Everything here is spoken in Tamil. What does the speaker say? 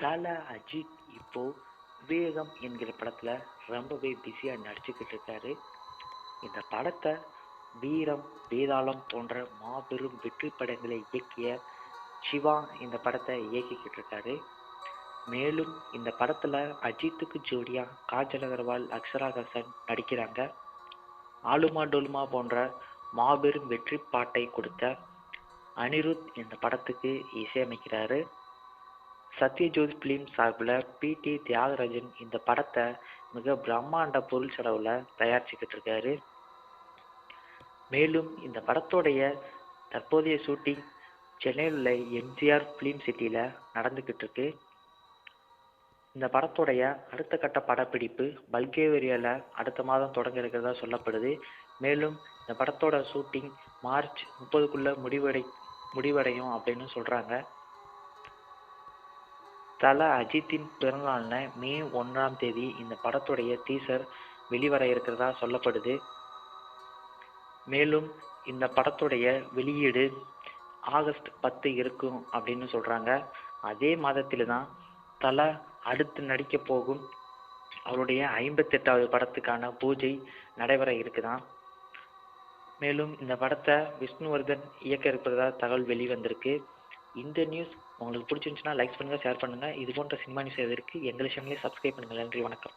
தல அஜித் இப்போ விவேகம் என்கிற படத்துல ரொம்பவே பிஸியா நடிச்சுக்கிட்டு இருக்காரு. இந்த படத்தை வீரம் வேதாளம் போன்ற மாபெரும் வெற்றி படங்களை இயக்கிய சிவா இந்த படத்தை இயக்கிக்கிட்டு இருக்காரு. மேலும் இந்த படத்துல அஜித்துக்கு ஜோடியா காஜல் அகர்வால் அக்ஷராகசன் நடிக்கிறாங்க. ஆலுமா டோலுமா போன்ற மாபெரும் வெற்றி பாட்டை கொடுத்த அனிருத் இந்த படத்துக்கு இசையமைக்கிறாரு. சத்யஜோதி பிலிம் சார்பில் பி டி தியாகராஜன் இந்த படத்தை மிக பிரம்மாண்ட பொருள் செலவில் தயாரிச்சுக்கிட்டு இருக்காரு. மேலும் இந்த படத்தோடைய தற்போதைய ஷூட்டிங் சென்னையில் உள்ள எம்ஜிஆர் ஃபிலிம் சிட்டியில் நடந்துக்கிட்டு இருக்கு. இந்த படத்தோடைய அடுத்த கட்ட படப்பிடிப்பு பல்கேரியாவில் அடுத்த மாதம் தொடங்க இருக்கிறதா சொல்லப்படுது. மேலும் இந்த படத்தோட ஷூட்டிங் மார்ச் முப்பதுக்குள்ளே முடிவடை முடிவடையும் அப்படின்னு சொல்கிறாங்க தல அஜித்தின் பிறந்தநாள்ன மே ஒன்றாம் தேதி இந்த படத்துடைய டீசர் வெளிவர இருக்கிறதா சொல்லப்படுது. மேலும் இந்த படத்துடைய வெளியீடு ஆகஸ்ட் பத்து இருக்கும் அப்படின்னு சொல்கிறாங்க அதே மாதத்தில் தான் தல அடுத்து நடிக்க போகும் அவருடைய ஐம்பத்தெட்டாவது படத்துக்கான பூஜை நடைபெற இருக்குதான் மேலும் இந்த படத்தை விஷ்ணுவர்தன் இயக்க இருப்பதாக தகவல் வெளிவந்திருக்கு. இந்த நியூஸ் உங்களுக்கு பிடிச்சிருந்துச்சுன்னா லைக் பண்ணுங்கள் ஷேர் பண்ணுங்க. இது போன்ற சினிமா நியூஸ் எதற்கு எங்கள் சேனலை சப்ஸ்கிரைப் பண்ணுங்க. நன்றி வணக்கம்.